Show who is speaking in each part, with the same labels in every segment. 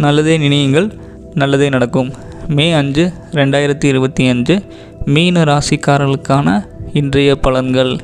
Speaker 1: நல்லதே நினையுங்கள் நல்லதே நடக்கும். மே அஞ்சு ரெண்டாயிரத்தி இருபத்தி அஞ்சு மீன ராசிக்காரர்களுக்கான இன்றைய பலன்கள்.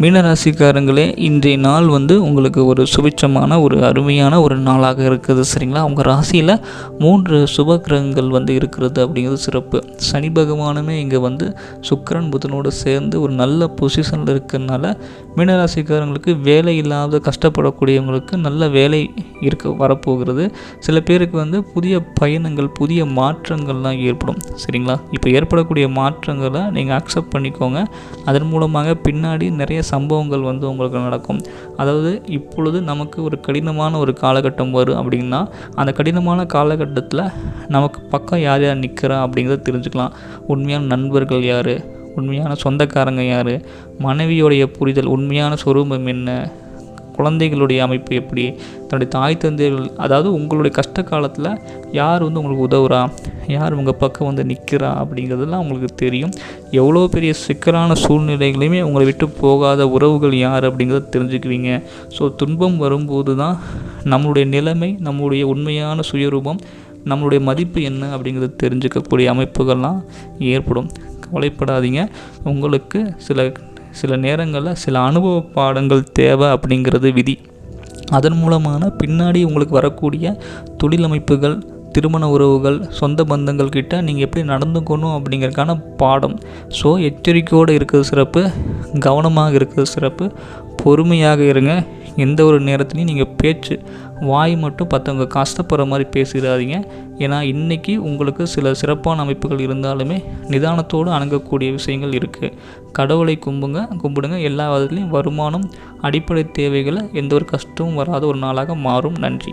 Speaker 1: மீனராசிக்காரங்களே இன்றைய நாள் வந்து உங்களுக்கு ஒரு சுபிட்சமான ஒரு அருமையான ஒரு நாளாக இருக்குது சரிங்களா? உங்கள் ராசியில் மூன்று சுப கிரகங்கள் வந்து இருக்கிறது அப்படிங்கிறது சிறப்பு. சனி பகவானுமே இங்கே வந்து சுக்கரன் புதனோடு சேர்ந்து ஒரு நல்ல பொசிஷனில் இருக்கிறதுனால மீனராசிக்காரங்களுக்கு வேலை இல்லாத கஷ்டப்படக்கூடியவங்களுக்கு நல்ல வேலை இருக்க வரப்போகிறது. சில பேருக்கு வந்து புதிய பயணங்கள் புதிய மாற்றங்கள்லாம் ஏற்படும் சரிங்களா? இப்போ ஏற்படக்கூடிய மாற்றங்களை நீங்கள் அக்செப்ட் பண்ணிக்கோங்க. அதன் மூலமாக பின்னாடி நிறைய சம்பவங்கள் வந்து உங்களுக்கு நடக்கும். அதாவது இப்பொழுது நமக்கு ஒரு கடினமான ஒரு காலகட்டம் வரும் அப்படின்னா அந்த கடினமான காலகட்டத்தில் நமக்கு பக்கம் யார் யார் நிற்கிறா அப்படிங்கிறத தெரிஞ்சுக்கலாம். உண்மையான நண்பர்கள் யார்? உண்மையான சொந்தக்காரங்க யார்? மனைவியோடைய புரிதல் உண்மையான சொரூபம் என்ன? குழந்தைகளுடைய அமைப்பு எப்படி? தன்னுடைய தாய் தந்தைகள் அதாவது உங்களுடைய கஷ்ட காலத்தில் யார் வந்து உங்களுக்கு உதவுறா? யார் உங்கள் பக்கம் வந்து நிற்கிறா அப்படிங்கிறதெல்லாம் உங்களுக்கு தெரியும். எவ்வளோ பெரிய சிக்கலான சூழ்நிலைகளையுமே உங்களை விட்டு போகாத உறவுகள் யார் அப்படிங்கிறத தெரிஞ்சுக்குவீங்க. ஸோ துன்பம் வரும்போது தான் நம்மளுடைய நிலைமை நம்மளுடைய உண்மையான சுயரூபம் நம்மளுடைய மதிப்பு என்ன அப்படிங்கிறத தெரிஞ்சுக்கக்கூடிய அமைப்புகள்லாம் ஏற்படும். கவலைப்படாதீங்க. உங்களுக்கு சில சில நேரங்களில் சில அனுபவ பாடங்கள் தேவை அப்படிங்கிறது விதி. அதன் மூலமான பின்னாடி உங்களுக்கு வரக்கூடிய தொழில் அமைப்புகள் திருமண உறவுகள் சொந்த பந்தங்கள் கிட்ட நீங்கள் எப்படி நடந்துக்கணும் அப்படிங்கிறதுக்கான பாடம். ஸோ எச்சரிக்கையோடு இருக்கிறது சிறப்பு கவனமாக இருக்கிறது சிறப்பு பொறுமையாக இருங்க. எந்த ஒரு நேரத்துலையும் நீங்கள் பேச்சு வாய் மட்டும் பற்றவங்க கஷ்டப்படுற மாதிரி பேசிடாதீங்க ஏன்னா இன்றைக்கி உங்களுக்கு சில சிறப்பான அமைப்புகள் இருந்தாலுமே நிதானத்தோடு அணுகக்கூடிய விஷயங்கள் இருக்குது கடவுளை கும்புங்க கும்பிடுங்க. எல்லா விதத்துலேயும் வருமானம் அடிப்படை தேவைகளை எந்த ஒரு கஷ்டமும் வராத ஒரு நாளாக மாறும். நன்றி.